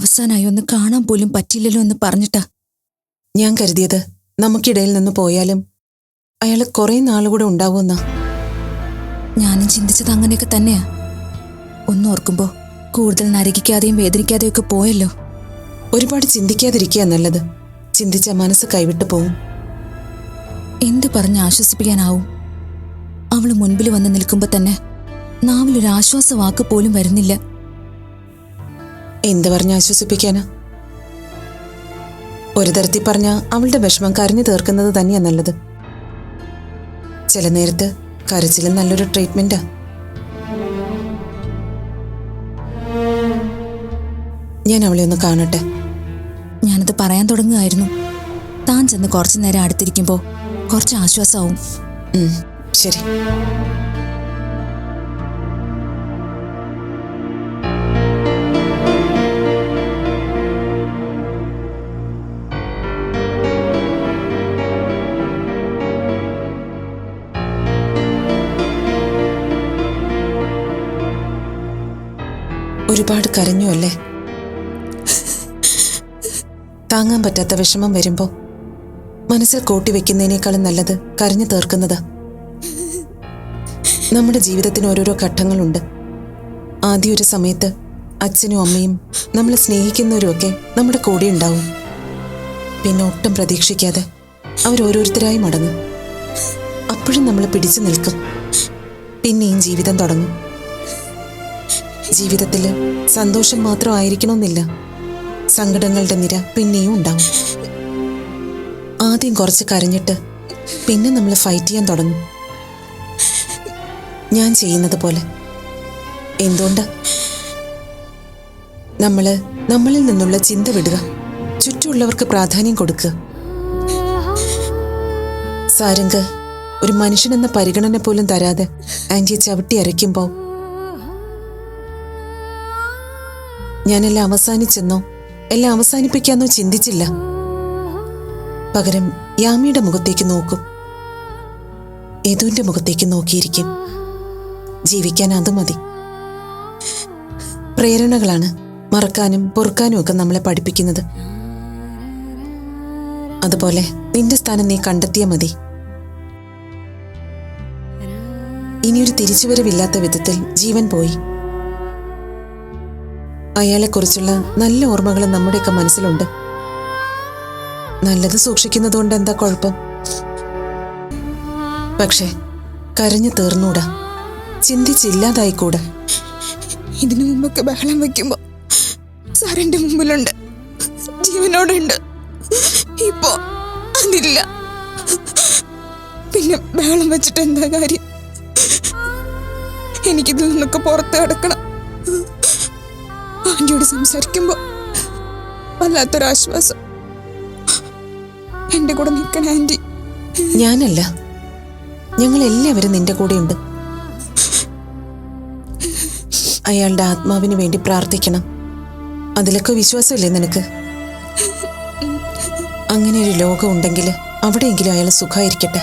അവസാനമായി ഒന്ന് കാണാൻ പോലും പറ്റില്ലല്ലോ എന്ന് പറഞ്ഞിട്ടാ. ഞാൻ കരുതിയത് നമുക്കിടയിൽ നിന്ന് പോയാലും അയാൾ കുറെ നാളുകൂടെ ഉണ്ടാവുമെന്ന. ഞാനും ചിന്തിച്ചത് അങ്ങനെയൊക്കെ തന്നെയാ. ഒന്നോർക്കുമ്പോ കൂടുതൽ നരകിക്കാതെയും വേദനിക്കാതെയും ഒക്കെ പോയല്ലോ. ഒരുപാട് ചിന്തിക്കാതിരിക്കുക നല്ലത്. ചിന്തിച്ച മനസ്സ് കൈവിട്ടു പോവും. എന്ത് പറഞ്ഞ് ആശ്വസിപ്പിക്കാനാവും? അവൾ മുൻപിൽ വന്ന് നിൽക്കുമ്പോ തന്നെ നാവിലൊരു ആശ്വാസ വാക്ക് പോലും വരുന്നില്ല. എന്ത് പറഞ്ഞ് ആശ്വസിപ്പിക്കാനാ? ഒരു തരത്തിൽ പറഞ്ഞ അവളുടെ വിഷമം കരഞ്ഞു തീർക്കുന്നത് തന്നെയാ നല്ലത്. ചില നേരത്ത് കരച്ചിലും നല്ലൊരു ട്രീറ്റ്മെന്റാ ഞാൻ അവളെ ഒന്ന് കാണട്ടെ. ഞാനത് പറയാൻ തുടങ്ങുകയായിരുന്നു. താൻ ചെന്ന് കുറച്ചു നേരം അടുത്തിരിക്കുമ്പോൾ കുറച്ച് ആശ്വാസമാവും. ശരി. ഒരുപാട് കരഞ്ഞു അല്ലേ? താങ്ങാൻ പറ്റാത്ത വിഷമം വരുമ്പോ മനസ്സിൽ കൂട്ടി വെക്കുന്നതിനേക്കാളും നല്ലത് കരഞ്ഞു തീർക്കുന്നതാ. നമ്മുടെ ജീവിതത്തിന് ഓരോരോ ഘട്ടങ്ങളുണ്ട്. ആദ്യ ഒരു സമയത്ത് അച്ഛനും അമ്മയും നമ്മളെ സ്നേഹിക്കുന്നവരുമൊക്കെ നമ്മുടെ കൂടെ ഉണ്ടാവും. പിന്നെ ഒട്ടും പ്രതീക്ഷിക്കാതെ അവരോരോരുത്തരായി മടങ്ങും. അപ്പോഴും നമ്മൾ പിടിച്ചു നിൽക്കും. പിന്നെയും ജീവിതം തുടങ്ങും. ജീവിതത്തിൽ സന്തോഷം മാത്രം ആയിരിക്കണമെന്നില്ല. സങ്കടങ്ങളുടെ നിര പിന്നെയും ഉണ്ടാവും. ആദ്യം കുറച്ച് കരഞ്ഞിട്ട് പിന്നെ നമ്മൾ ഫൈറ്റ് ചെയ്യാൻ തുടങ്ങും. ഞാൻ ചെയ്യുന്നത് പോലെ. എന്തുകൊണ്ട്? നമ്മൾ നമ്മളിൽ നിന്നുള്ള ചിന്ത വിടുക. ചുറ്റുമുള്ളവർക്ക് പ്രാധാന്യം കൊടുക്കുക. സാരംഗ് ഒരു മനുഷ്യനെന്ന പരിഗണന പോലും തരാതെ ആന്റിയെ ചവിട്ടി അരയ്ക്കുമ്പോ ഞാനെല്ലാം അവസാനിച്ചെന്നോ? എല്ലാം അവസാനിപ്പിക്കാന്നോ ചിന്തിച്ചില്ല. പകരം യാമിയുടെ മുഖത്തേക്ക് നോക്കും. യദുവിന്റെ മുഖത്തേക്ക് നോക്കിയിരിക്കും. ജീവിക്കാൻ അത് മതി. പ്രേരണകളാണ് മറക്കാനും പൊറുക്കാനും ഒക്കെ നമ്മളെ പഠിപ്പിക്കുന്നത്. അതുപോലെ നിന്റെ സ്ഥാനം നീ കണ്ടെത്തിയ മതി. ഇനിയൊരു തിരിച്ചുവരവില്ലാത്ത വിധത്തിൽ ജീവൻ പോയി. അയാളെക്കുറിച്ചുള്ള നല്ല ഓർമ്മകൾ നമ്മുടെയൊക്കെ മനസ്സിലുണ്ട്. നല്ലത് സൂക്ഷിക്കുന്നതുകൊണ്ട് എന്താ കുഴപ്പം? പക്ഷേ കരഞ്ഞു തീർന്നൂടാ. ചിന്തിച്ചില്ലാതായിക്കൂടാ. ഇതിനു മുമ്പൊക്കെ ബഹളം വെക്കുമ്പോ സാറിന്റെ മുമ്പിലുണ്ട്. ജീവനോടുണ്ട്. ഇപ്പോ അതില്ല. പിന്നെ ബഹളം വെച്ചിട്ട് എന്താ കാര്യം? എനിക്കിതിൽ നിന്നൊക്കെ പുറത്ത് കിടക്കണം. ആന്റിയോട് സംസാരിക്കുമ്പോ വല്ലാത്തൊരാശ്വാസം. എന്റെ കൂടെ നിൽക്കണ ആന്റി ഞാനല്ല. ഞങ്ങൾ എല്ലാവരും നിന്റെ കൂടെയുണ്ട്. അയാളുടെ ആത്മാവിന് വേണ്ടി പ്രാർത്ഥിക്കണം. അതിലൊക്കെ വിശ്വാസമില്ലേ നിനക്ക്? അങ്ങനെ ഒരു ലോകം ഉണ്ടെങ്കിൽ അവിടെയെങ്കിലും അയാൾ സുഖമായിരിക്കട്ടെ.